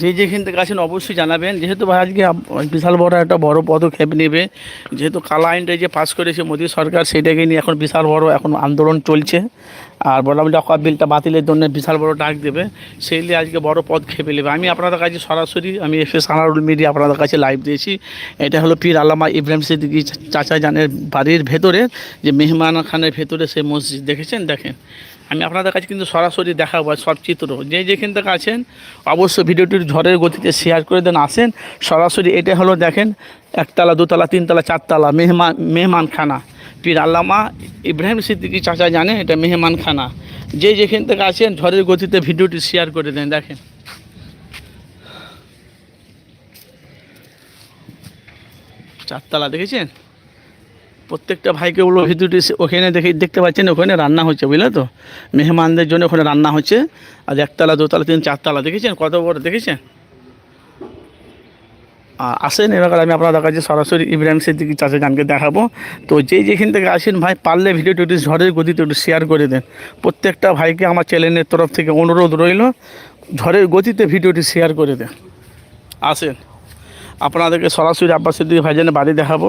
যে যেখান থেকে আছেন অবশ্যই জানাবেন। যেহেতু ভাই আজকে বিশাল বড় একটা বড় পদক্ষেপ নেবে, যেহেতু কালা আইনটা যে পাস করেছে মোদী সরকার, সেটাকে নিয়ে এখন বিশাল বড় এখন আন্দোলন চলছে। আর বলা বলি অকপ বিলটা বাতিলের জন্য বিশাল বড় ডাক দেবে, সেই নিয়ে আজকে বড় পদক্ষেপ নেবে। আমি আপনাদের কাছে সরাসরি, আমি এফ এস আনারুল মিডিয়া আপনাদের কাছে লাইভ দিয়েছি। এটা হলো পীর আলামা ইব্রাহিম সিদ্দিকি চাচা জানের বাড়ির ভেতরে, যে মেহমান খানের ভেতরে সেই মসজিদ দেখেছেন? দেখেন। আমি আপনাদের কাছে কিন্তু সরাসরি দেখাবো সব চিত্র যে যেখান থেকে আছেন, অবশ্যই ভিডিওটির ঝড়ের গতিতে শেয়ার করে দেন, আসেন। সরাসরি এটা হলো দেখেন, একতলা, দুতলা, তিনতলা, চারতলা মেহমান মেহমান খানা পীর আল্লামা ইব্রাহিম সিদ্দিকি চাচা জানে, এটা মেহমান খানা যে যেখান থেকে আছেন, ঝড়ের গতিতে ভিডিওটি শেয়ার করে দেন, দেখেন। চারতলা, দেখেছেন? প্রত্যেকটা ভাইকে বলব, ভিডিওটি ওখানে দেখে, দেখতে পাচ্ছেন, ওখানে রান্না হচ্ছে, বুঝলে তো? মেহমানদের জন্য ওখানে রান্না হচ্ছে। আর একতলা, দোতলা, তিন, চারতলা, দেখেছেন? কত বড়, দেখেছেন? আসেন, এবার আমি আপনাদের কাছে সরাসরি ইব্রাহিম সিদ্দিকি চাচা গানকে দেখাবো। তো যেই যেখান থেকে আসেন, ভাই, পারলে ভিডিওটি একটু ঝড়ের গতিতে একটু শেয়ার করে দেন। প্রত্যেকটা ভাইকে আমার চ্যানেলের তরফ থেকে অনুরোধ রইল, ঝড়ের গতিতে ভিডিওটি শেয়ার করে দেন। আসেন, আপনাদেরকে সরাসরি আব্বাস সিদ্দিকি ভাইজানের বাড়ি দেখাবো।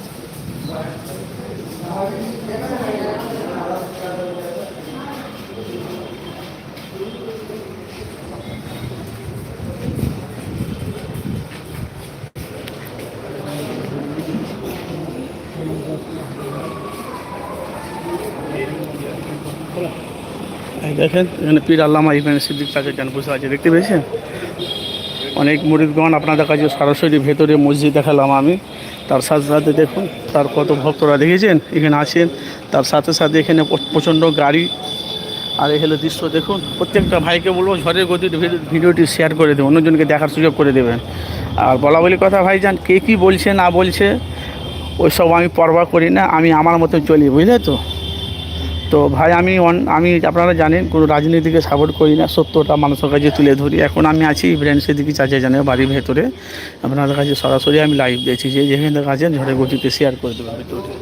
দেখেন, এখানে পীর আল্লামা ইবনে সিদ্দিক যান বসে আছে, দেখতে পেয়েছেন? অনেক মুরিদগণ আপনাদের কাছে সরাসরি ভেতরে মসজিদ দেখালাম আমি। তার সাথে সাথে দেখুন, তার কত ভক্তরা দেখেছেন, এখানে আছেন। তার সাথে সাথে এখানে প্রচণ্ড গাড়ি। আর হলো দৃশ্য, দেখুন, প্রত্যেকটা ভাইকে বলব, ঝড়ের ভিডিও- ভিডিওটি শেয়ার করে দেবেন, অন্যজনকে দেখার সুযোগ করে দেবেন। আর বলা বলি কথা, ভাইজান, কে কী বলছে, না বলছে, ওইসব আমি পরবা করি না, আমি আমার মতো চলি, বুঝলে তো? তো ভাই, আমি আমি আপনারা জানেন, কোনো রাজনীতিকে সাপোর্ট করি না, সত্যটা মানুষের কাছে তুলে ধরি। এখন আমি আছি ইব্রাহিম সিদ্দিকি চাচা জানে বাড়ির ভেতরে। আপনাদের কাছে সরাসরি আমি লাইভ দিয়েছি যে যেখানে আছেন, ঝড়ে গতিতে শেয়ার করে দেবেন ভিডিওটি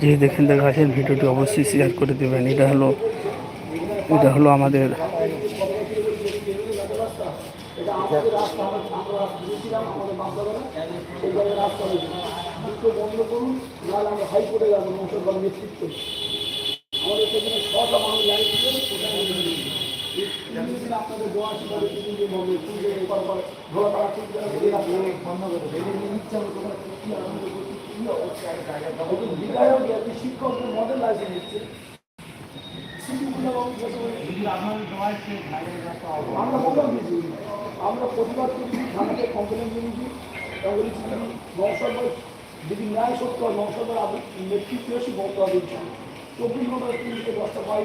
যে দেখেন দেখা আছেন ভিডিওটি অবশ্যই শেয়ার করে দেবেন। এটা হলো এটা হলো আমাদের শিক্ষকদের মডেল আছে নিচ্ছে আমরা কোথাও গেছি আমরা প্রতিবাদ করেছি থানাতে কমপ্লেন করেছি বলেছি নৌসর্বার যদি ন্যায় সত্য হয় নৌসর্বার নেতৃত্ব এসে বক্তব্য দিচ্ছি। চব্বিশ ঘণ্টা তিন থেকে দশটা পাই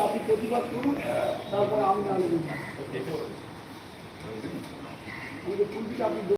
আপনি প্রতিবাদ করুন তারপরে আমি আমাদের পুলিশ আপনি